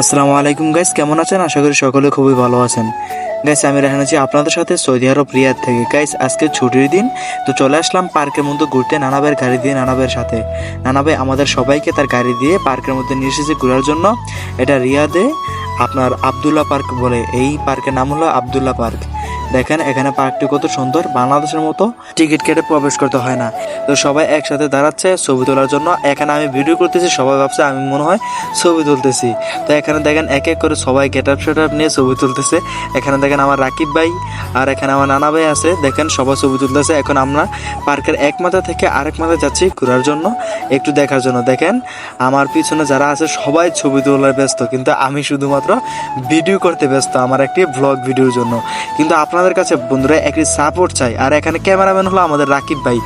আসসালামু আলাইকুম গাইস, কেমন আছেন? আশা করি সকলে খুবই ভালো আছেন। গাইস, আমি রেহান আছি আপনাদের সাথে সৌদি আরব রিয়াদ থেকে। গাইস, আজকে ছুটির দিন, তো চলে আসলাম পার্কের মধ্যে ঘুরতে নানাবের গাড়ি দিয়ে নানাবের সাথে। নানাবে আমাদের সবাইকে তার গাড়ি দিয়ে পার্কের মধ্যে নিয়ে এসেছে ঘোরার জন্য। এটা রিয়াদে আপনার আবদুল্লাহ পার্ক বলে। এই পার্কের নাম হলো আবদুল্লাহ পার্ক। দেখেন, এখানে পার্কটি কত সুন্দর। বাংলাদেশের মতো টিকিট কেটে প্রবেশ করতে হয় না। তো সবাই একসাথে দাঁড়াচ্ছে ছবি তোলার জন্য। এখানে আমি ভিডিও করতেছি, সবাই ভাবছে আমি মনে হয় ছবি তুলতেছি। তো এখানে দেখেন, এক এক করে সবাই গেট আপ সেট আপ নিয়ে ছবি তুলতেছে। এখানে দেখেন আমার রাকিব ভাই আর এখানে আমার নানা ভাই আছে। দেখেন, সবাই ছবি তুলতেছে। এখন আমরা পার্কের এক মাথা থেকে আরেক মাথায় যাচ্ছি ঘোরার জন্য, একটু দেখার জন্য। দেখেন, আমার পিছনে যারা আছে সবাই ছবি তোলার ব্যস্ত। কিন্তু আমি শুধুমাত্র ভিডিও করতে ব্যস্ত আমার একটি ব্লগ ভিডিওর জন্য। কিন্তু আপনাদের কাছে বন্ধুরা একটি সাপোর্ট চাই। আর এখানে ক্যামেরাম্যান হলো আমাদের রাকিব ভাই।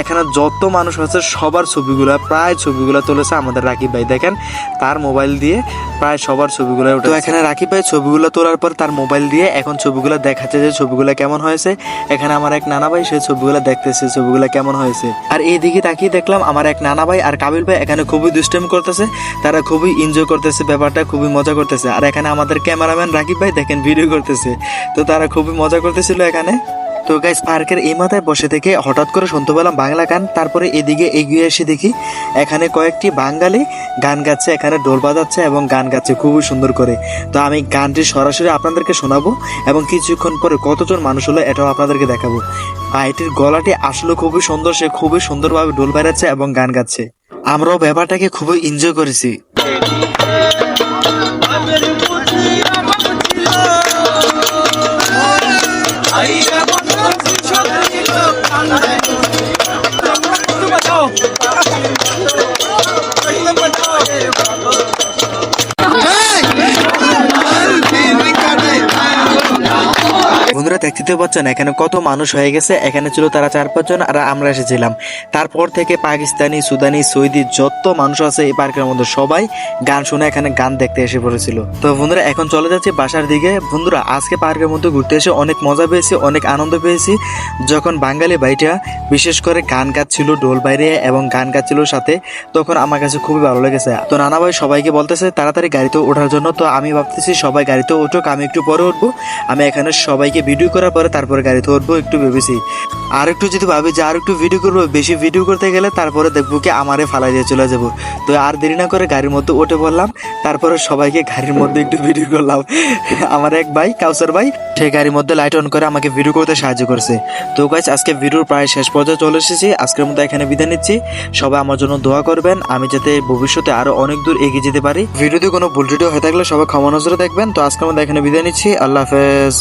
এখানে যত মানুষ আছে, সবার ছবিগুলো, প্রায় ছবিগুলো তুলেছে আমাদের রাকিব ভাই। দেখেন, তার মোবাইল দিয়ে প্রায় সবার ছবিগুলো তো এখানে রাকিব ভাই ছবিগুলো তোলার পর তার মোবাইল দিয়ে এখন ছবিগুলো দেখাচ্ছে যে ছবিগুলো কেমন হয়েছে। এখানে আমার এক নানা ভাই সেই ছবিগুলো দেখতেছে ছবিগুলো কেমন হয়েছে। আর এইদিকে তাকিয়ে দেখলাম, আমার এক নানা ভাই আর কাবিল ভাই এখানে খুবই দুষ্টামি করতেছে। তারা খুবই এনজয় করতেছে, ব্যাপারটা খুবই মজা করতেছে। আর এখানে আমাদের ক্যামেরাম্যান রাকিব ভাই দেখেন ভিডিও করতেছে। তো তারা খুবই মজা করতেছিল এখানে। তো গাইস পার্কের এই মাথায় বসে থেকে হঠাৎ করে শুনতে পেলাম বাংলা গান, তারপরে এদিকে এগিয়ে এসে দেখি এখানে কয়েকটি বাঙালি গান গাচ্ছে, এখানে ডোল বাজাচ্ছে এবং গান গাচ্ছে খুবই সুন্দর করে। তো আমি গানটি সরাসরি আপনাদেরকে শোনাবো এবং কিছুক্ষণ পরে কতজন মানুষ হলো এটাও আপনাদেরকে দেখাবো। এটির গলাটি আসলে খুবই সুন্দর, সে খুবই সুন্দরভাবে ডোল বাজাচ্ছে এবং গান গাচ্ছে। আমরাও ব্যাপারটাকে খুবই এনজয় করেছি। দেখতে পাচ্ছেন এখানে কত মানুষ হয়ে গেছে। এখানে ছিল তারা চার পাঁচজন আর আমরা এসেছিলাম। তারপর থেকে পাকিস্তানি, সুদানি, সৌদি যত মানুষ আছে এই পার্কের মধ্যে সবাই গান শুনে এখানে গান দেখতে এসে পড়েছিল। তো বন্ধুরা, এখন চলে যাচ্ছি বাসার দিকে। বন্ধুরা, আজকে পার্কের মধ্যে ঘুরতে এসে অনেক মজা পেয়েছি, অনেক আনন্দ পেয়েছি। যখন বাঙালি ভাইটা বিশেষ করে গান গাচ্ছিল ডোল বাইরে এবং গান গাচ্ছিল সাথে, তখন আমার কাছে খুবই ভালো লেগেছে। তো নানা ভাই সবাইকে বলতেছে, তাড়াতাড়ি গাড়িতে ওঠার জন্য। তো আমি ভাবতেছি সবাই গাড়িতে উঠুক, আমি একটু পরে উঠবো। আমি এখানে সবাইকে ভিডিও করার পরে তারপরে গাড়িতে উঠবো, একটু ভেবেছি। আর একটু যদি ভাবি যে আর একটু ভিডিও করব, বেশি ভিডিও করতে গেলে তারপরে দেখব কি আমারে ফালাই দিয়ে চলে যাব। তো আর দেরি না করে গাড়ির মধ্যে উঠে পড়লাম, তারপরে সবাইকে গাড়ির মধ্যে একটু ভিডিও করলাম। আমার এক ভাই, কাউসার ভাই সেই গাড়ির মধ্যে লাইট অন করে আমাকে ভিডিও করতে সাহায্য করছে। তো গাইজ আজকে ভিডিওর প্রায় শেষ পর্যায়ে চলে এসেছি। আজকের মতো এখানে বিদায় নিচ্ছি। সবাই আমার জন্য দোয়া করবেন, আমি যাতে ভবিষ্যতে আরও অনেক দূর এগিয়ে যেতে পারি। ভিডিওতে কোনো ভুল ভিডিও হয়ে থাকলে সবাই ক্ষমা নজরে দেখবেন। তো আজকের মতো এখানে বিদায় নিচ্ছি। আল্লাহ হাফেজ।